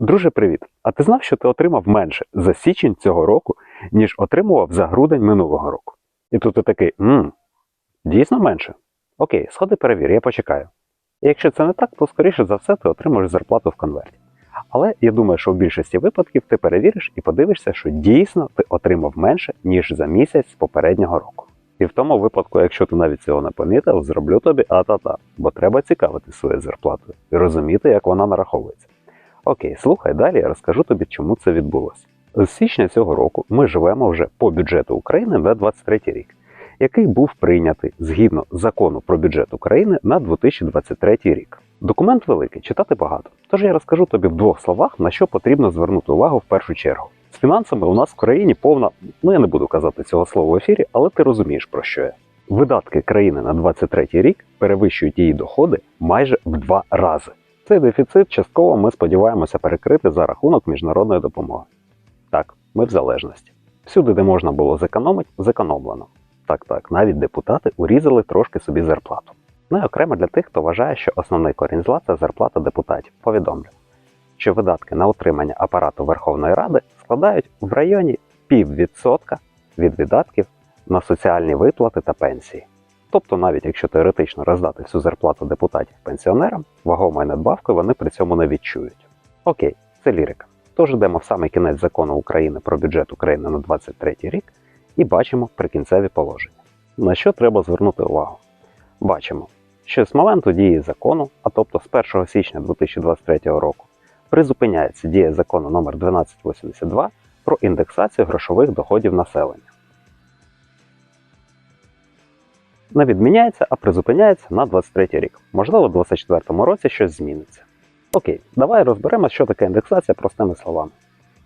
Друже, привіт! А ти знав, що ти отримав менше за січень цього року, ніж отримував за грудень минулого року? І тут ти такий, мм, дійсно менше? Окей, сходи перевір, я почекаю. І якщо це не так, то скоріше за все ти отримаєш зарплату в конверті. Але я думаю, що в більшості випадків ти перевіриш і подивишся, що дійсно ти отримав менше, ніж за місяць попереднього року. І в тому випадку, якщо ти навіть цього не помітив, зроблю тобі а-та-та, бо треба цікавити своєю зарплатою і розуміти, як вона нараховується. Окей, слухай, далі я розкажу тобі, чому це відбулося. З січня цього року ми живемо вже по бюджету України на 23 рік, який був прийнятий згідно закону про бюджет України на 2023 рік. Документ великий, читати багато. Тож я розкажу тобі в двох словах, на що потрібно звернути увагу в першу чергу. З фінансами у нас в країні повна, ну я не буду казати цього слова в ефірі, але ти розумієш про що я. Видатки країни на 23 рік перевищують її доходи майже в два рази. Цей дефіцит частково ми сподіваємося перекрити за рахунок міжнародної допомоги. Так, ми в залежності. Всюди, де можна було зекономити, зекономлено. Так, так, навіть депутати урізали трошки собі зарплату. Ну і окремо для тих, хто вважає, що основний корінь зла це зарплата депутатів. Повідомлю, що видатки на утримання апарату Верховної Ради складають в районі піввідсотка від видатків на соціальні виплати та пенсії. Тобто, навіть якщо теоретично роздати всю зарплату депутатів пенсіонерам, вагомою надбавкою вони при цьому не відчують. Окей, це лірика. Тож йдемо в самий кінець закону України про бюджет України на 23 рік і бачимо прикінцеві положення. На що треба звернути увагу? Бачимо, що з моменту дії закону, а тобто з 1 січня 2023 року, призупиняється дія закону номер 1282 про індексацію грошових доходів населення. Не відміняється, а призупиняється на 23 рік. Можливо, в 2024 році щось зміниться. Окей, давай розберемо, що таке індексація простими словами.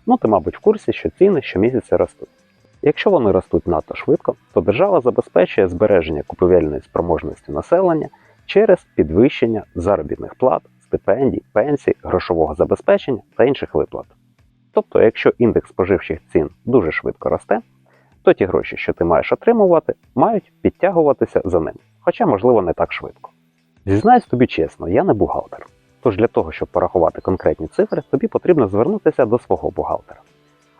Ну, ти, мабуть, в курсі, що ціни щомісяця ростуть. Якщо вони ростуть надто швидко, то держава забезпечує збереження купівельної спроможності населення через підвищення заробітних плат, стипендій, пенсій, грошового забезпечення та інших виплат. Тобто, якщо індекс споживчих цін дуже швидко росте, то ті гроші, що ти маєш отримувати, мають підтягуватися за ним, хоча, можливо, не так швидко. Зізнаюсь тобі чесно, я не бухгалтер. Тож для того, щоб порахувати конкретні цифри, тобі потрібно звернутися до свого бухгалтера.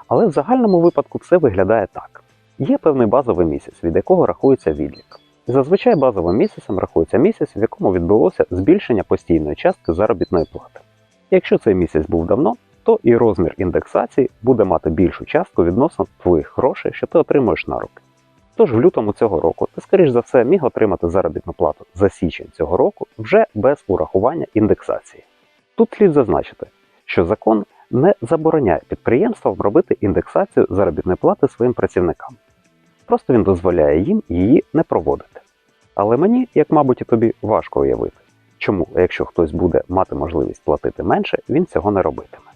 Але в загальному випадку все виглядає так: є певний базовий місяць, від якого рахується відлік. Зазвичай базовим місяцем рахується місяць, в якому відбулося збільшення постійної частки заробітної плати. Якщо цей місяць був давно, то і розмір індексації буде мати більшу частку відносно твоїх грошей, що ти отримуєш на руки. Тож в лютому цього року ти, скоріш за все, міг отримати заробітну плату за січень цього року вже без урахування індексації. Тут слід зазначити, що закон не забороняє підприємствам робити індексацію заробітної плати своїм працівникам. Просто він дозволяє їм її не проводити. Але мені, як мабуть, і тобі важко уявити, чому, якщо хтось буде мати можливість платити менше, він цього не робитиме.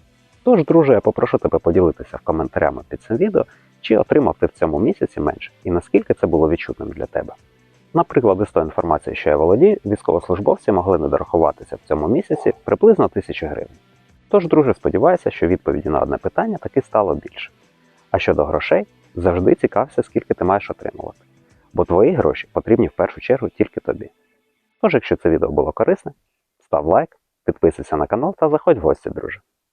Тож, друже, я попрошу тебе поділитися в коментарями під цим відео, чи отримав ти в цьому місяці менше, і наскільки це було відчутним для тебе. Наприклад, із тої інформації, що я володію, військовослужбовці могли не дорахуватися в цьому місяці приблизно 1000 гривень. Тож, друже, сподіваюся, що відповіді на одне питання таки стало більше. А щодо грошей, завжди цікався, скільки ти маєш отримувати. Бо твої гроші потрібні в першу чергу тільки тобі. Тож, якщо це відео було корисне, став лайк, підписуйся на канал та заходь в гості, друже.